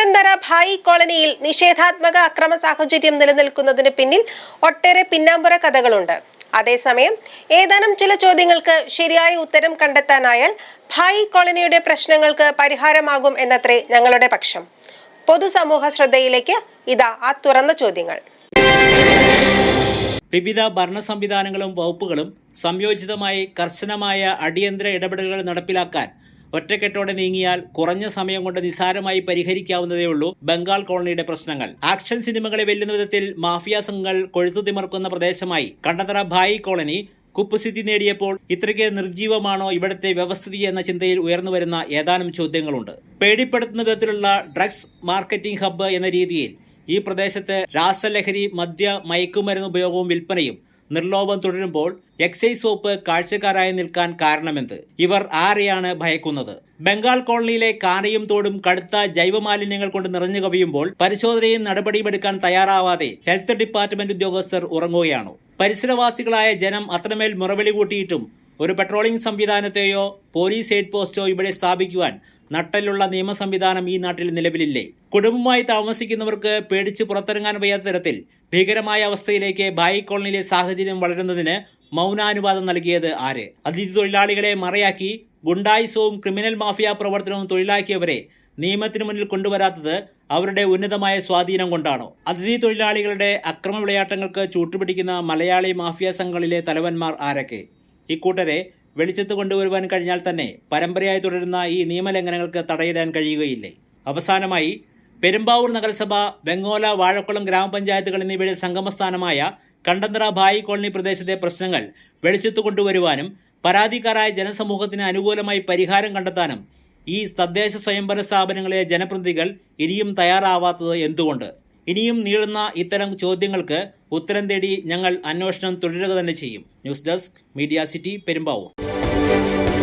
കണ്ടന്തറ ഭായി കോളനിയിൽ നിഷേധാത്മക അക്രമ സാഹചര്യം നിലനിൽക്കുന്നതിന് പിന്നിൽ ഒട്ടേറെ പിന്നാമ്പുറ കഥകളുണ്ട്. അതേസമയം ഏതാനും ചില ചോദ്യങ്ങൾക്ക് ശരിയായ ഉത്തരം കണ്ടെത്താനായാൽ ഭായി കോളനിയുടെ പ്രശ്നങ്ങൾക്ക് പരിഹാരമാകും എന്നത്രേ ഞങ്ങളുടെ പക്ഷം. പൊതുസമൂഹ ശ്രദ്ധയിലേക്ക് ഇതാ ആ തുറന്ന ചോദ്യങ്ങൾ. വിവിധ ഭരണ സംവിധാനങ്ങളും വകുപ്പുകളും സംയോജിതമായി കർശനമായ അടിയന്തര ഇടപെടലുകൾ നടപ്പിലാക്കാൻ ഒറ്റക്കെട്ടോടെ നീങ്ങിയാൽ കുറഞ്ഞ സമയം കൊണ്ട് നിസാരമായി പരിഹരിക്കാവുന്നതേയുള്ളൂ ബംഗാൾ കോളനിയുടെ പ്രശ്നങ്ങൾ. ആക്ഷൻ സിനിമകളെ വെല്ലുന്ന വിധത്തിൽ മാഫിയ സംഘങ്ങൾ കൊഴുത്തുതിമർക്കുന്ന പ്രദേശമായി കണ്ടതറ ഭായി കോളനി കുപ്പുസിദ്ധി നേടിയപ്പോൾ ഇത്രയ്ക്ക് നിർജീവമാണോ ഇവിടുത്തെ വ്യവസ്ഥിതി എന്ന ചിന്തയിൽ ഉയർന്നു വരുന്ന ഏതാനും ചോദ്യങ്ങളുണ്ട്. പേടിപ്പെടുത്തുന്ന വിധത്തിലുള്ള ഡ്രഗ്സ് മാർക്കറ്റിംഗ് ഹബ്ബ് എന്ന രീതിയിൽ ഈ പ്രദേശത്ത് രാസലഹരി മദ്യ മയക്കുമരുന്ന് ഉപയോഗവും വിൽപ്പനയും നിർലോഭം തുടരുമ്പോൾ എക്സൈസ് വകുപ്പ് കാഴ്ചക്കാരായി നിൽക്കാൻ കാരണമെന്ത്? ഇവർ ആരെയാണ് ഭയക്കുന്നത്? ബംഗാൾ കോളനിയിലെ കാനയും തോടും കടുത്ത ജൈവമാലിന്യങ്ങൾ കൊണ്ട് നിറഞ്ഞു കവിയുമ്പോൾ പരിശോധനയും നടപടിയും എടുക്കാൻ തയ്യാറാവാതെ ഹെൽത്ത് ഡിപ്പാർട്ട്മെന്റ് ഉദ്യോഗസ്ഥർ ഉറങ്ങുകയാണോ? പരിസരവാസികളായ ജനം അത്രമേൽ മുറവിളി കൂട്ടിയിട്ടും ഒരു പെട്രോളിംഗ് സംവിധാനത്തെയോ പോലീസ് ഹെഡ് പോസ്റ്റോ ഇവിടെ സ്ഥാപിക്കുവാൻ നട്ടലുള്ള നിയമ സംവിധാനം ഈ നാട്ടിൽ നിലവിലില്ലേ? കുടുംബമായി താമസിക്കുന്നവർക്ക് പേടിച്ച് പുറത്തിറങ്ങാൻ വയ്യാത്ത തരത്തിൽ ഭീകരമായ അവസ്ഥയിലേക്ക് ബായി കോളനിയിലെ സാഹചര്യം വളരുന്നതിന് മൗനാനുവാദം നൽകിയത് ആര്? അതിഥി തൊഴിലാളികളെ മറയാക്കി ഗുണ്ടായിസവും ക്രിമിനൽ മാഫിയ പ്രവർത്തനവും തൊഴിലാക്കിയവരെ നിയമത്തിനു മുന്നിൽ കൊണ്ടുവരാത്തത് അവരുടെ ഉന്നതമായ സ്വാധീനം കൊണ്ടാണോ? അതിഥി തൊഴിലാളികളുടെ അക്രമ വിളയാട്ടങ്ങൾക്ക് ചൂട്ടുപിടിക്കുന്ന മലയാളി മാഫിയ സംഘങ്ങളിലെ തലവന്മാർ ആരൊക്കെ? ഇക്കൂട്ടരെ വെളിച്ചത്ത് കൊണ്ടുവരുവാൻ കഴിഞ്ഞാൽ തന്നെ പരമ്പരയായി തുടരുന്ന ഈ നിയമലംഘനങ്ങൾക്ക് തടയിടാൻ കഴിയുകയില്ലേ? അവസാനമായി പെരുമ്പാവൂർ നഗരസഭ വെങ്ങോല വാഴക്കുളം ഗ്രാമപഞ്ചായത്തുകൾ എന്നിവയുടെ സംഗമസ്ഥാനമായ കണ്ടന്തറ ഭായി കോളനി പ്രദേശത്തെ പ്രശ്നങ്ങൾ വെളിച്ചത്ത് കൊണ്ടുവരുവാനും പരാതിക്കാരായ ജനസമൂഹത്തിന് അനുകൂലമായി പരിഹാരം കണ്ടെത്താനും ഈ തദ്ദേശ സ്വയംഭരണ സ്ഥാപനങ്ങളിലെ ജനപ്രതിനിധികൾ ഇനിയും തയ്യാറാവാത്തത് എന്തുകൊണ്ട്? ഇനിയും നീളുന്ന ഇത്തരം ചോദ്യങ്ങൾക്ക് ഉത്തരം തേടി ഞങ്ങൾ അന്വേഷണം തുടരുക തന്നെ ചെയ്യും. News desk media city Perumbavoor. Música